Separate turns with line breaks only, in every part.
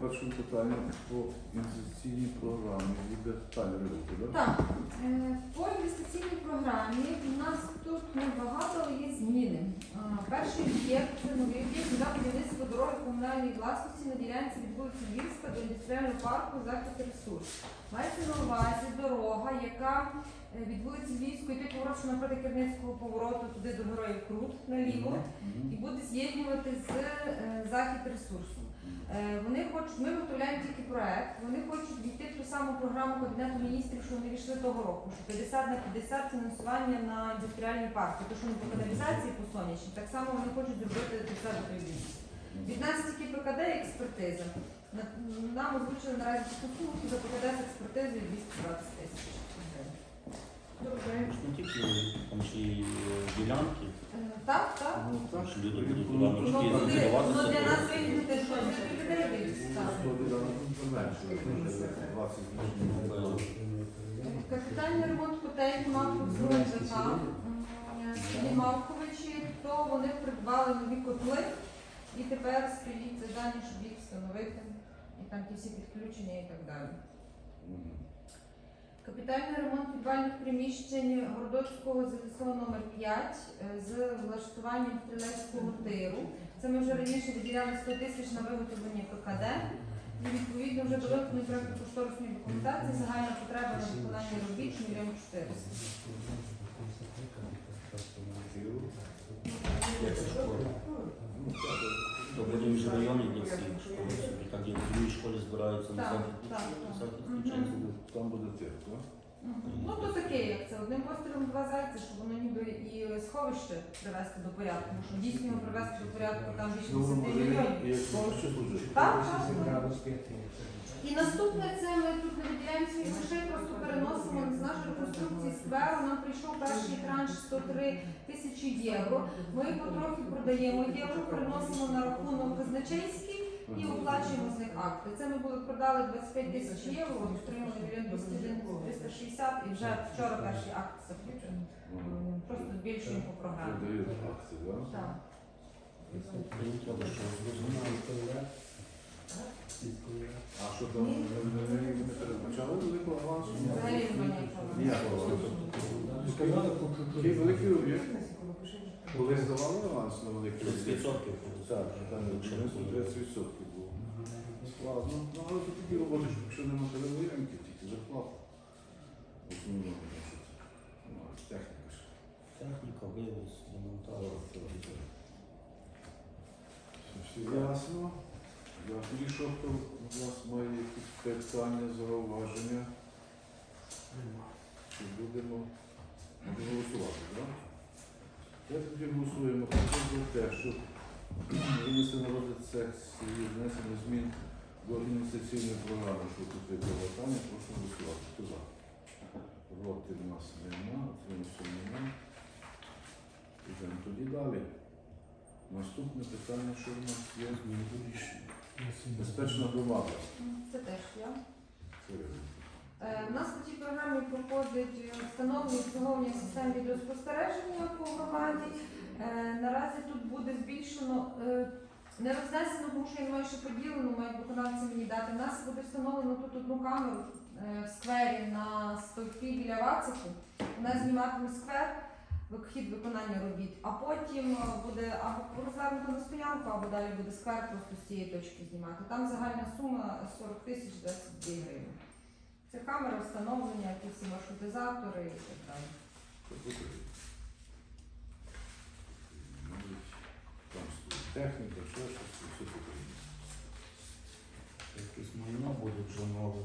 першому питанню по інвестиційній програмі буде Таня так?
Так, е, по інвестиційній програмі у нас тут небагато, але є зміни. Перший об'єкт це новий об'єкт за будівництво дороги комунальної власності на ділянці від вулиці Львівська до індустріального парку захід ресурс. Мається на увазі дорога, яка е, від вулиці Львівської, ти поворот що напроти Керницького повороту туди до героїв Крут наліво і буде з'єднувати з е, захід ресурсу. Е, Вони хочуть, ми виготовляємо тільки проект, вони хочуть війти в ту саму програму Кабінету міністрів, що вони війшли того року, що 50 на 50 фінансування на індустріальні парки, то що вони по каналізації по сонячній, так само вони хочуть зробити до себе. Від нас тільки ПКД експертиза. Нам озвучили наразі таку суму, що за ПКД з експертизою 220 тисяч гривень.
Ж не тільки там ще й е, ділянки,
Так, так.
Ну, так,
ж люди будуть туди
Ну,
мішки
ну, для нас що це людей вийде. Капітальний ремонт котельні Малковського ЖК Сергій Малковичі, то вони придбали нові котли і тепер стоїть завдання, щоб їх встановити. І там ті всі підключення і так далі. Капітальний ремонт підвальних приміщень Городоцького ЗСО номер 5 з влаштуванням стрілецького тиру. Це ми вже раніше виділяли 100 тисяч на виготовлення ПКД. І відповідно вже до проєкт кошторисної документації загальна потреба на виконання робіт 1 мільйон 400.
Збираються
Так, так, так. Мгм.
Там буде тир, так?
Ну то таке, як це одним пострілом два зайці, щоб воно ніби і сховище привести до порядку. Тому що дійсно його привести до порядку там більше 10 мільйонів.
І як повністю служить.
Так, так. І наступне це ми тут не виділяємо свої грошей, просто переносимо з нашої реконструкції скверу. Нам прийшов перший транш 103 тисячі євро. Ми потрохи продаємо євро, переносимо на рахунок казначейський і оплачуємо з них акти. Це ми були продали 25 тисяч євро, отримали мільйон 360 і вже вчора перший акт заключений. М, Просто збільшуємо по програмі.
Так? А що там не- передбачали великого авансу?
Взагалі немає.
Ніякого великий об'єкт. Коли здавали аванс на великий
30
об'єкт? Так, там принесли 30% було. Складно. Ну, але це такі роботи, що якщо не матеріальні ремки, тільки зарплата. Основного, значить. Ну, а техніка ж.
Техніка, вивіз, демонтаж.
Все ясно. І що хто у вас має якісь питання, зауваження? Чи будемо голосувати, так? Я тоді голосуємо Хто за те, щоб винести на розгляд сесії внесення змін до інвестиційної програми, що тут є питання, прошу голосувати. Хто за? Проти в нас нема, утримався нема. Ідемо тоді далі. Наступне питання, що в нас є? Безпечна громада.
Це теж я.
Це
У нас по цій програмі проходить е, встановлення обслуговування систем відеоспостереження по громаді. Е, Наразі тут буде збільшено, е, не рознесено, тому що я маю ще поділено, мають виконавці мені дати. У нас буде встановлено тут одну камеру е, в сквері на стовпі біля Вацику. Вона зніматиме сквер, хід виконання робіт, а потім е, буде або розвернуто на стоянку, або далі буде сквер просто з цієї точки знімати. Там загальна сума 40 тисяч 22 гривень. Це камера встановлення, всі маршрутизатори і так далі.
Навіть Там стоїть техніка, ще щось, і все потрібно.
Якісь майно буде вже нове.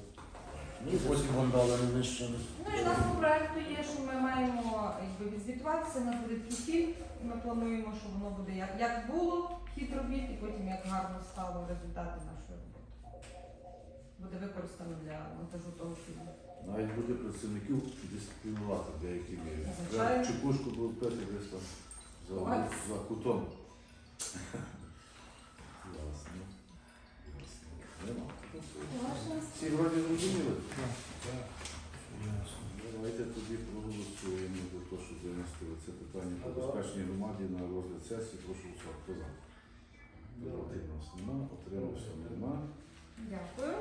Ну і потім вандали не нищили.
Ну і в нас по проекту є, що ми маємо якби, відзвітуватися, у нас буде ми плануємо, що воно буде як, як було хід робіт, і потім як гарно стало результати нашої роботи. Буде використано для монтажу того фільму.
Навіть буде працівників дисциплінувати в деякій мірі.
Звичайно.
Чекушку будуть пити десь там за,
Ось.
за кутом. Ясно. Ясно. Нема. Всі вроді зрозуміли?
Ясно.
Давайте тоді проголосуємо за те, щоб винести це питання по безпечній громаді на розгляд сесії. Прошу голосувати. Хто за? Проти нас нема, отримався нема. Дякую,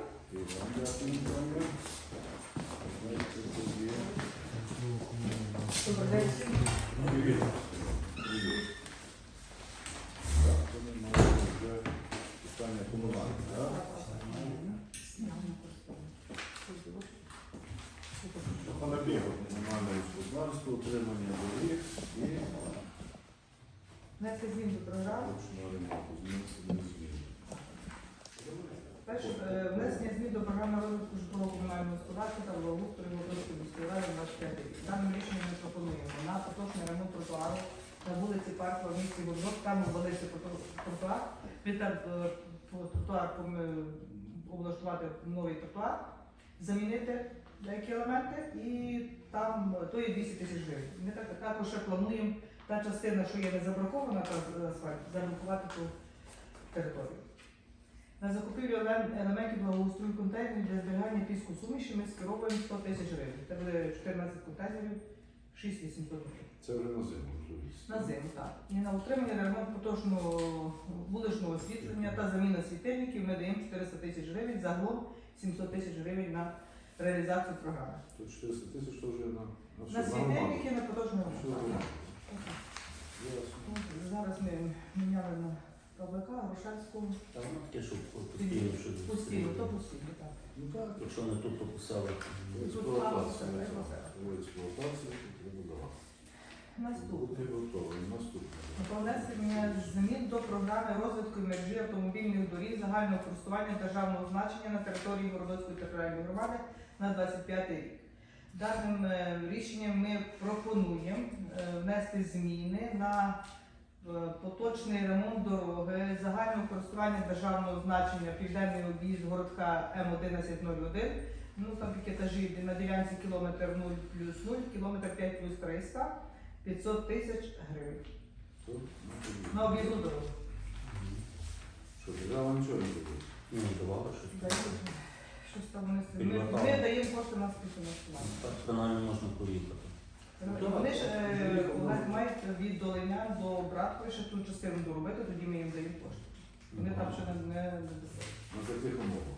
господарство, утримання доріг і
Внести змін до програми.
Е, внесення змін до програми розвитку житлового комунального господарства та благоустрою Володимирської міської ради 25 рік. Даним рішенням ми пропонуємо на поточний ремонт тротуару на вулиці Паркова в місті Городок, там ввалився тротуар, там е, тротуар облаштувати новий тротуар, замінити деякі елементи і там е, то є 200 тисяч гривень. Ми так, також ще плануємо та частина, що є не забракована, та асфальт, заблокувати ту територію. На закупівлю елем- елементів благоустрою контейнерів для зберігання піску суміші ми скеровуємо 100 тисяч гривень. Це буде 14 контейнерів, 6800 гривень.
Це вже на зиму.
На зиму, так. І на утримання на ремонт поточного вуличного освітлення та заміна світильників ми даємо 400 тисяч гривень, загалом 700 тисяч гривень на реалізацію програми.
То 400 тисяч то вже на, на
На світильники на поточний ремонт. Зараз ми міняли на Павлика, Грушевського.
Та воно таке, що постійно щось.
Постійно, то постійно, так.
Ну так,
Якщо не тут, то писали.
експлуатація. То треба давати.
Наступне.
Бути. Наступне.
Про внесення змін до програми розвитку мережі автомобільних доріг загального користування державного значення на території Городоцької територіальної громади на 25 рік. Даним е, рішенням ми пропонуємо е, внести зміни на поточний ремонт дороги загального користування державного значення південний об'їзд городка М1101. Ну там етажі на ділянці кілометр 0 плюс 0, кілометр 5 плюс 300, 500 тисяч гривень. На об'їзну дорогу.
Що, держава нічого не робить?
Ну, давали щось.
Щось там вони. Ми, ми даємо кошти на співфінансування.
Так, принаймні можна поїхати.
Вони ж е, мають від Долиня до Браткові ще ту частину доробити, тоді ми їм даємо кошти. Вони там ще не, не.
На таких умовах.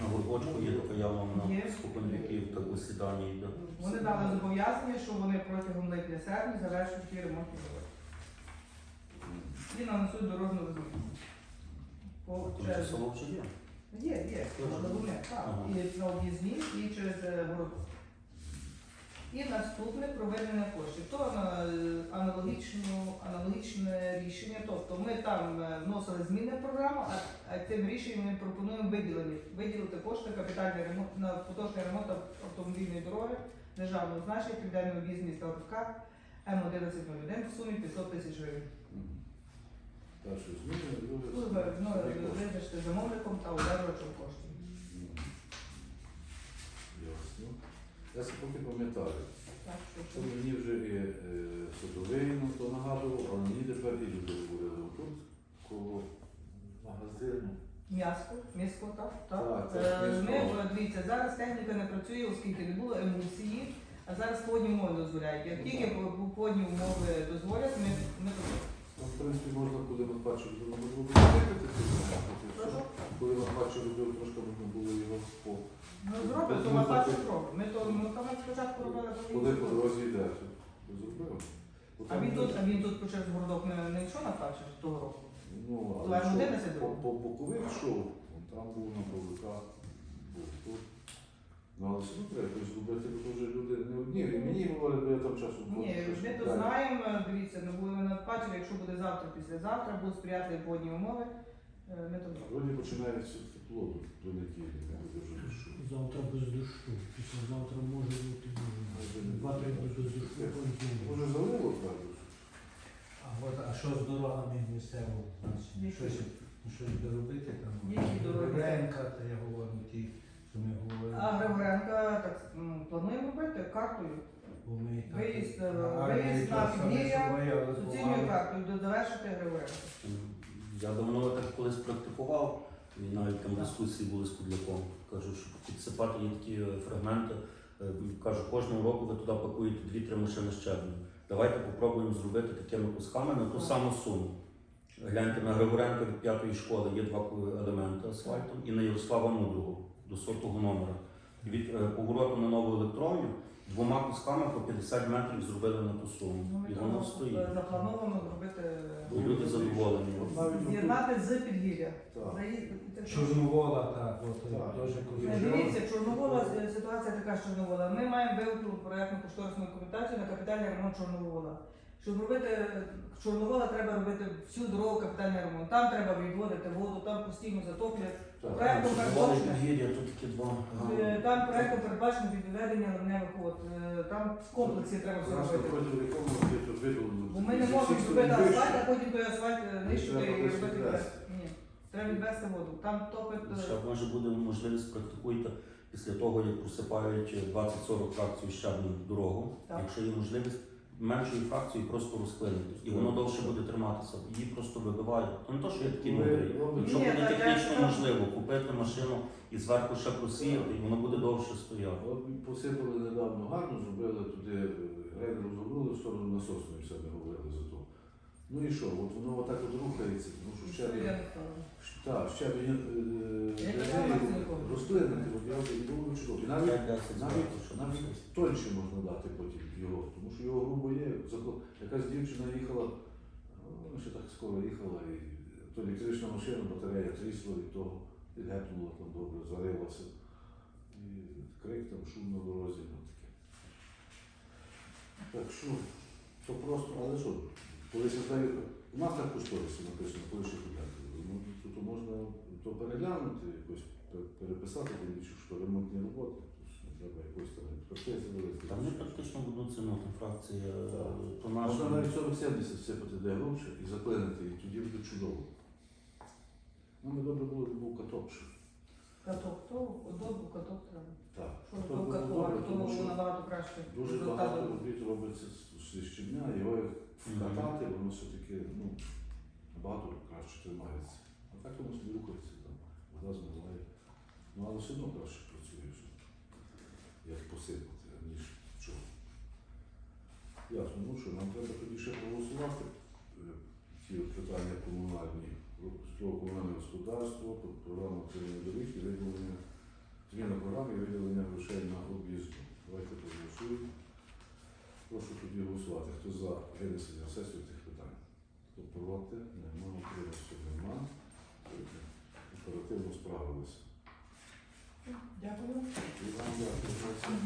На горбочку є така яма,
Є.
спокон віків, так осідання йде.
Вони дали зобов'язання, що вони протягом липня-серпня завершують ті ремонтні роботи. І нанесуть дорожну розмітку. По
Тому що
через-
село вже є.
Є, є,
Точно.
головне, так.
Ага.
І на об'їзні, і через е, городок. І наступне проведення коштів. То е, аналогічне рішення. Тобто ми там е, вносили зміни в програму, а, цим рішенням ми пропонуємо виділені, виділити кошти капітальний ремонт на поточний ремонт автомобільної дороги державного значення південного об'їзд міста Городка М1101 в сумі 500 тисяч гривень.
Перше зміни, друге.
Тут замовником та одержувачем коштів.
Мгм. Ясно. Я поки пам'ятаю.
Що
мені вже і е, судовий ну, то нагадував, але мені тепер і люди говорили отут, коло магазину.
М'яско, м'яско, так?
Так,
так. Е. Ми, дивіться, зараз техніка не працює, оскільки не було емульсії, а зараз погодні умови дозволяють. Як тільки по- погодні умови дозволять, ми, ми
Ну, в принципі, можна, коли ми бачили, було зробити,
Прошу?
коли ми бачили, трошки можна було його по
Ну, зробимо, то
Ми
ми бачимо зробимо. Ми то ми там спочатку робили
коли по дорозі йде. то
А він тут, а він тут почав з городок не, не йшов на перше того року.
Ну, але що,
11
по,
було.
по бокових он там був на павликах, був тут. Ну, але все одно треба якось зробити, бо то вже люди не одні. І мені говорять, бо я там часом
Ні, ми то знаємо, дивіться, ну будемо надбачити, якщо буде завтра, післязавтра, будуть сприятливі погодні умови, е, ми то зробимо.
Вроді починається тепло до, неділі, не буде вже дощу.
Завтра без дощу. Післязавтра може бути
Може,
дуже. Два-три без дощу. понеділок.
Може залило правда?
А от а що з дорогами місцевого значення?
Які?
Щось, щось доробити там?
Які дороги?
Ренка, я говорю, ті, що ми говорили.
А Григоренка так м, плануємо робити картою.
Бо ми так-
Виїзд, е, виїзд на підвір'я,
своє, але
Суцільною картою до- завершити Григоренка.
Я давно так колись практикував, і навіть там дискусії були з Кудляком. Кажу, що підсипати є такі е, фрагменти. Е, Кажу, кожного року ви туди пакуєте 2-3 машини щеплення. Давайте попробуємо зробити такими кусками на ту саму суму. Гляньте на Григоренка від п'ятої школи є два елементи асфальту і на Ярослава Мудрого. До сотого номера. Від е, повороту на нову електронію двома кусками по 50 метрів зробили на ту суму.
Ну,
І воно стоїть.
заплановано зробити
І люди задоволені.
З'єднати з підгір'я.
Так.
Чорновола, так, от
Так.
теж
Е. Дивіться, Чорновола е, ситуація така з Чорновола. Ми маємо виготовлену проєктну кошторисну документацію на капітальний ремонт Чорновола. Щоб робити Чорновола, треба робити всю дорогу капітальний ремонт. Там треба відводити воду, там постійно затоплять. Проектом передбачено. Е, Там проектом передбачено відведення ливневих вод. Там в комплексі треба все робити. Бо ми не можемо зробити асфальт, а потім той асфальт е, нищити і робити. Ні. Треба відвести воду. Там топить. е,
Ще може буде можливість практикуйте після того, як просипають 20-40 фракцій щебнем дорогу.
Так.
Якщо є можливість меншої фракції просто розклинитись. І воно довше буде триматися. Її просто вибивають. Не то, що я такий
Ми
мудрий. Якщо
Ні,
буде технічно можливо, купити машину і зверху ще просіяти, і воно буде довше стояти.
От посипали недавно гарно, зробили туди е, грейдер розгорнули в сторону насосної, все не. Ну і що, от воно отак от рухається, тому що ще
знаю.
так, ще от я і думаю, що і навіть
5-10
навіть, навіть тоньше можна дати потім його, тому що його грубо є. Якась дівчина їхала, ну, вона ще так скоро їхала, і то електрична машина, батарея трісла від того, і гепнула там добре, зарилася. І крик там, шум на дорозі, ну таке. Так що, то просто, але що, коли я у нас так кошторисі написано, коли ще куди. Ну, то, то можна то переглянути, якось переписати, тим більше, що ремонтні роботи, треба якось там експертизи вивести.
Там не практично в одну ціну, там фракція, то
Можна навіть 40-70 всипати де гроші і заклинити, і тоді буде чудово. Ну, не добре було, був каток.
Каток, то добу каток треба.
Так.
Що
Каток
каток,
тому що
краще.
Дуже багато робіт робиться з- щодня, його як вкатати, воно все-таки ну, набагато краще тримається. А так воно собі рухається, там, вода змиває. Ну, але все одно краще працює, як посипати, ніж чого. Ясно, ну що, нам треба тоді ще проголосувати е, ті питання комунальні, комунальне господарство, про- програма отримання доріг і виділення, зміна програми і виділення грошей на об'їзду. Давайте проголосуємо. Прошу тоді голосувати. Хто за винесення на сесію цих питань? Хто проти? Нема, утримався, нема. Оперативно справилися.
Дякую.
І вам дякую.